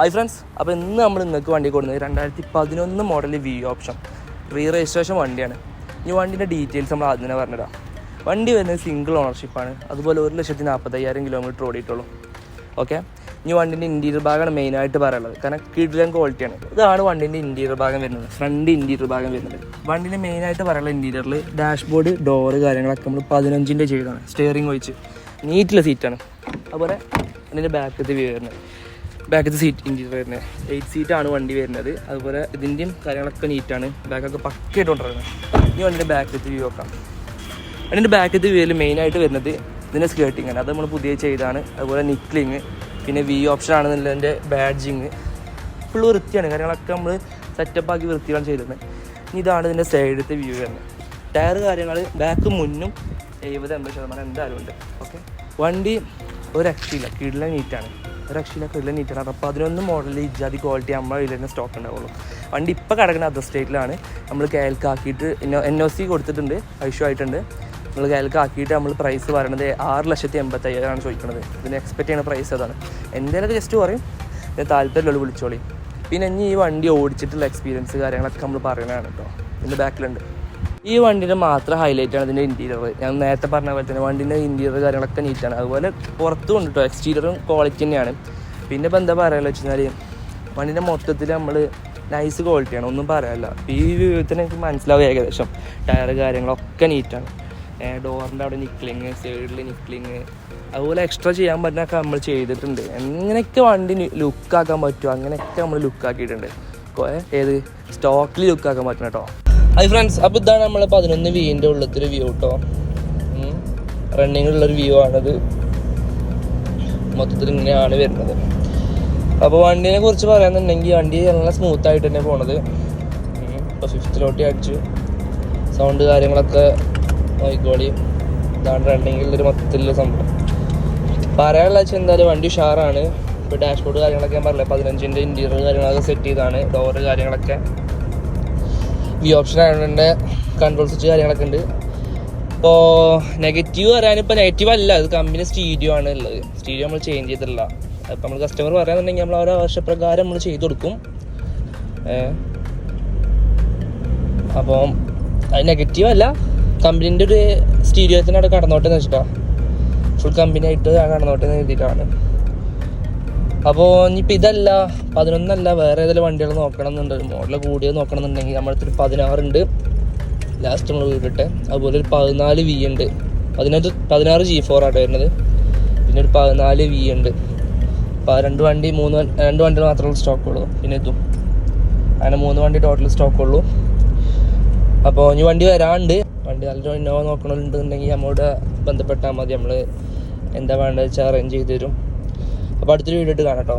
Hi friends അപ്പോൾ ഇന്ന് നമ്മൾ നിങ്ങൾക്ക് വണ്ടി കൊടുക്കുന്നത് രണ്ടായിരത്തി പതിനൊന്ന് model V option re registration വണ്ടിയാണ്. ഈ വണ്ടിന്റെ ഡീറ്റെയിൽസ് നമ്മൾ ആദ്യം തന്നെ പറഞ്ഞിടാം വണ്ടി വരുന്നത് സിംഗിൾ ഓണർഷിപ്പാണ് അതുപോലെ ഒരു ലക്ഷത്തി നാൽപ്പത്തയ്യായിരം കിലോമീറ്റർ ഓടിയിട്ടുള്ളൂ. ഓക്കെ ഈ വണ്ടിന്റെ ഇന്റീരിയർ ഭാഗമാണ് മെയിനായിട്ട് പറയാനുള്ളത്. കാരണം കിഡിലൻ ക്വാളിറ്റിയാണ് ഇതാണ് വണ്ടിന്റെ ഇന്റീരിയർ ഭാഗം വരുന്നത്. ഫ്രണ്ട് ഇന്റീരിയർ ഭാഗം വരുന്നത്. വണ്ടിന്റെ മെയിനായിട്ട് പറയാനുള്ള ഇന്റീരിയറിൽ ഡാഷ്ബോർഡ് ഡോറ് കാര്യങ്ങളൊക്കെ നമ്മൾ പതിനഞ്ചിന്റെ ചെയ്താണ്. സ്റ്റിയറിംഗ് ഒഴിച്ച്. നീറ്റിലെ സീറ്റാണ് അതുപോലെ അതിന്റെ ബാക്കത്തെ വ്യൂ വരുന്നത്. ബാക്കത്തെ സീറ്റ് ഇന്റീരിയർ വരുന്നത് എയ്റ്റ് സീറ്റാണ് വണ്ടി വരുന്നത്. അതുപോലെ ഇതിന്റെയും കാര്യങ്ങളൊക്കെ നീറ്റാണ് ബാക്കൊക്കെ പക്കയായിട്ട് കൊണ്ടുവരുന്നത്. ഇനി വണ്ടിന്റെ ബാക്കത്തെ വ്യൂ നോക്കാം. അതിന്റെ ബാക്കത്തെ വ്യൂവിൽ മെയിനായിട്ട് വരുന്നത് ഇതിന്റെ സ്കേർട്ടിങ് ആണ്. അത് നമ്മൾ പുതിയ ചെയ്താണ് അതുപോലെ നിക്ലിങ് പിന്നെ വി ഓപ്ഷൻ ആണെന്നുള്ളതിന്റെ ബാഡ്ജിങ് ഫുൾ വൃത്തിയാണ്. കാര്യങ്ങളൊക്കെ നമ്മൾ സെറ്റപ്പ് ആക്കി വൃത്തിയാണ് ഇനി ഇതാണ് ഇതിന്റെ സൈഡത്തെ വ്യൂ വരുന്നത്. ടയർ കാര്യങ്ങൾ ബാക്ക് മുന്നും എഴുപത് എൺപത് ശതമാനം എന്തായാലും ഉണ്ട്. ഓക്കെ വണ്ടി ഒരു രക്ഷയില്ല കിടില നീറ്റാണ് രക്ഷയില്ല കിടില നീറ്റാണ് അപ്പോൾ അതിനൊന്നും മോഡലിൽ ഇജാതി ക്വാളിറ്റി നമ്മൾ കയ്യിൽ തന്നെ സ്റ്റോക്ക് ഉണ്ടാവുള്ളൂ. വണ്ടി ഇപ്പോൾ കിടക്കുന്ന അതർ സ്റ്റേറ്റിലാണ് നമ്മൾ കേൽക്കാക്കിയിട്ട് എൻ ഒ സി കൊടുത്തിട്ടുണ്ട് ഐഷ്യൂ ആയിട്ടുണ്ട്. നമ്മൾ കേൽക്കാക്കിയിട്ട് നമ്മൾ പ്രൈസ് പറയണത് ആറ് ലക്ഷത്തി എൺപത്തയ്യായിരമാണ് ചോദിക്കുന്നത് ഇതിന് എക്സ്പെക്ട് ചെയ്യുന്ന പ്രൈസ് അതാണ്. എന്തായാലും ജസ്റ്റ് പറയും. ഞാൻ താല്പര്യമുള്ളൂ വിളിച്ചോളി. പിന്നെ ഇനി ഈ വണ്ടി ഓടിച്ചിട്ടുള്ള എക്സ്പീരിയൻസ് കാര്യങ്ങളൊക്കെ നമ്മൾ പറയുന്നതാണ് കേട്ടോ ഇതിന്റെ ബാക്കിലുണ്ട് ഈ വണ്ടിയുടെ മാത്രം ഹൈലൈറ്റ് ആണ് ഇതിന്റെ ഇന്റീരിയർ ഞാൻ നേരത്തെ പറഞ്ഞ പോലെ തന്നെ വണ്ടിന്റെ ഇന്റീരിയർ കാര്യങ്ങളൊക്കെ നീറ്റാണ് അതുപോലെ പുറത്തും ഉണ്ട് കേട്ടോ എക്സ്റ്റീരിയറും ക്വാളിറ്റി തന്നെയാണ്. പിന്നെ ഇപ്പം എന്താ പറയുക വെച്ച് വണ്ടിന്റെ മൊത്തത്തിൽ നമ്മൾ നൈസ് ക്വാളിറ്റിയാണ് ഒന്നും പറയാനില്ല. ഈ തന്നെ എനിക്ക് മനസ്സിലാവും ഏകദേശം. ടയർ കാര്യങ്ങളൊക്കെ നീറ്റാണ് ഡോറിന്റെ അവിടെ നിക്ലിങ് സൈഡിൽ നിക്ലിങ് അതുപോലെ എക്സ്ട്രാ ചെയ്യാൻ പറ്റുന്നൊക്കെ നമ്മൾ ചെയ്തിട്ടുണ്ട്. എങ്ങനെയൊക്കെ വണ്ടി ലുക്കാക്കാൻ പറ്റുമോ അങ്ങനെയൊക്കെ നമ്മൾ ലുക്കാക്കിയിട്ടുണ്ട് ഏത്? സ്റ്റോക്കിൽ ലുക്കാക്കാൻ പറ്റണം കേട്ടോ ഹായ് ഫ്രണ്ട്സ് അപ്പോൾ ഇതാണ് നമ്മളെ പതിനൊന്ന് വീന്റെ ഉള്ളത്തൊരു വ്യൂ കേട്ടോ റണ്ണിങ് ഉള്ളൊരു വ്യൂ ആണത്. മൊത്തത്തിൽ ഇങ്ങനെയാണ് വരുന്നത്. അപ്പോൾ വണ്ടിനെ കുറിച്ച് പറയാന്നുണ്ടെങ്കിൽ വണ്ടി നല്ല സ്മൂത്ത് ആയിട്ട് തന്നെ പോണത്. ഇപ്പോൾ ഫിഫ്ത്തിലോട്ടി അടിച്ചു. സൗണ്ട് കാര്യങ്ങളൊക്കെ നോക്കിക്കോളി ഇതാണ് റണ്ണിങ്ങിലുള്ളൊരു മൊത്തത്തിലുള്ള സംഭവം. പറയാനുള്ള വെച്ചാൽ എന്തായാലും വണ്ടി ഉഷാറാണ്. ഇപ്പോൾ ഡാഷ്ബോർഡ് കാര്യങ്ങളൊക്കെ ഞാൻ പറഞ്ഞില്ല പതിനഞ്ചിന്റെ ഇന്റീരിയർ കാര്യങ്ങളൊക്കെ സെറ്റ് ചെയ്താണ് ഡോറ് കാര്യങ്ങളൊക്കെ. വി ഓപ്ഷൻ ആയതുകൊണ്ട് കൺട്രോൾ സ്വിച്ച് കാര്യങ്ങളൊക്കെ ഉണ്ട്. ഇപ്പോൾ നെഗറ്റീവ് പറയാനിപ്പോൾ നെഗറ്റീവ് അല്ല. അത് കമ്പനി സ്റ്റീഡിയോ ആണ് ഉള്ളത്. സ്റ്റീഡിയോ നമ്മൾ ചേഞ്ച് ചെയ്തിട്ടില്ല. അപ്പം നമ്മൾ കസ്റ്റമർ പറയാന്നുണ്ടെങ്കിൽ നമ്മൾ അവരുടെ ആവശ്യപ്രകാരം നമ്മൾ ചെയ്തു കൊടുക്കും. അപ്പോൾ അത് നെഗറ്റീവ് അല്ല. കമ്പനീന്റെ ഒരു സ്റ്റീരിയോത്തിന് അവിടെ കടന്നോട്ടെ എന്ന് വെച്ചിട്ടാ. ഫുൾ കമ്പനി ആയിട്ട് കടന്നോട്ടെ എന്ന് എഴുതിയിട്ടാണ്. അപ്പോൾ ഇനിയിപ്പോൾ ഇതല്ല. പതിനൊന്നല്ല. വേറെ ഏതെങ്കിലും വണ്ടികൾ നോക്കണം എന്നുണ്ട് മോഡൽ കൂടിയത് നോക്കണം എന്നുണ്ടെങ്കിൽ നമ്മുടെ ഒരു പതിനാറുണ്ട് ലാസ്റ്റ് നമ്മൾ വീട്ടിട്ട് അതുപോലെ ഒരു പതിനാല് വി ഉണ്ട്. പതിനഞ്ച് പതിനാറ് ജി ഫോർ ആട്ടോ വരുന്നത്. പിന്നെ ഒരു പതിനാല് വി ഉണ്ട്. അപ്പോൾ രണ്ട് വണ്ടി മൂന്ന് രണ്ട് വണ്ടികൾ മാത്രമേ സ്റ്റോക്ക് ഉള്ളൂ. പിന്നെ ഇതും. അങ്ങനെ മൂന്ന് വണ്ടി ടോട്ടൽ സ്റ്റോക്ക് ഉള്ളൂ. അപ്പോൾ ഇനി വണ്ടി വരാണ്ട്. വണ്ടി നല്ല ഇന്നോവ നോക്കണമെന്നുണ്ടെങ്കിൽ നമ്മളോട് ബന്ധപ്പെട്ടാൽ മതി. നമ്മൾ എന്താ വേണ്ടത് വെച്ചാൽ അറേഞ്ച് ചെയ്ത് തരും. അപ്പോൾ അടുത്തൊരു വീഡിയോ ഇട്ട് കാണാം കേട്ടോ